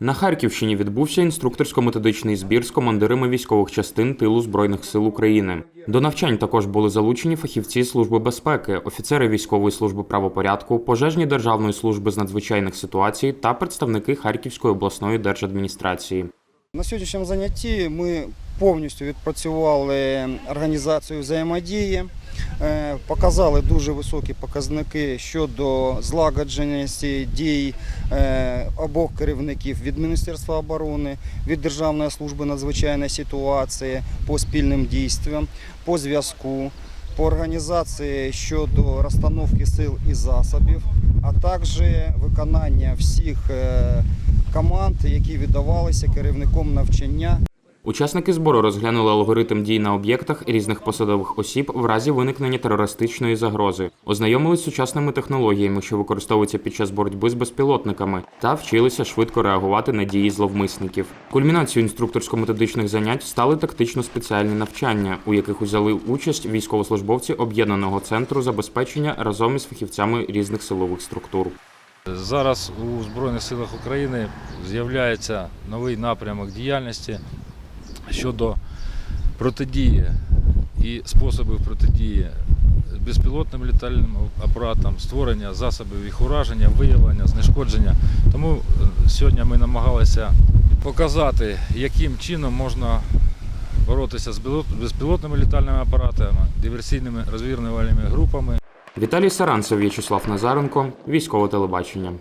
На Харківщині відбувся інструкторсько-методичний збір з командирами військових частин тилу збройних сил України. До навчань також були залучені фахівці служби безпеки, офіцери військової служби правопорядку, пожежні державної служби з надзвичайних ситуацій та представники Харківської обласної держадміністрації. На сьогоднішньому занятті ми повністю відпрацювали організацію взаємодії, е, показали дуже високі показники щодо злагодженості дій е, обох керівників від Міністерства оборони, від Державної служби надзвичайної ситуації по спільним дійствам, по зв'язку, по організації щодо розстановки сил і засобів, а також виконання всіх е, команд, які віддавалися керівником навчання. Учасники збору розглянули алгоритм дій на об'єктах різних посадових осіб в разі виникнення терористичної загрози, ознайомились з сучасними технологіями, що використовуються під час боротьби з безпілотниками, та вчилися швидко реагувати на дії зловмисників. Кульмінацією інструкторсько-методичних занять стали тактично-спеціальні навчання, у яких взяли участь військовослужбовці об'єднаного центру забезпечення разом із фахівцями різних силових структур. Зараз у Збройних силах України з'являється новий напрямок діяльності щодо протидії і способів протидії безпілотним літальним апаратам, створення засобів їх ураження, виявлення, знешкодження. Тому е, сьогодні ми намагалися показати, яким чином можна боротися з безпілотними літальними апаратами, диверсійними розвірнувальними групами. Віталій Саранцев, В'ячеслав Назаренко, військове телебачення.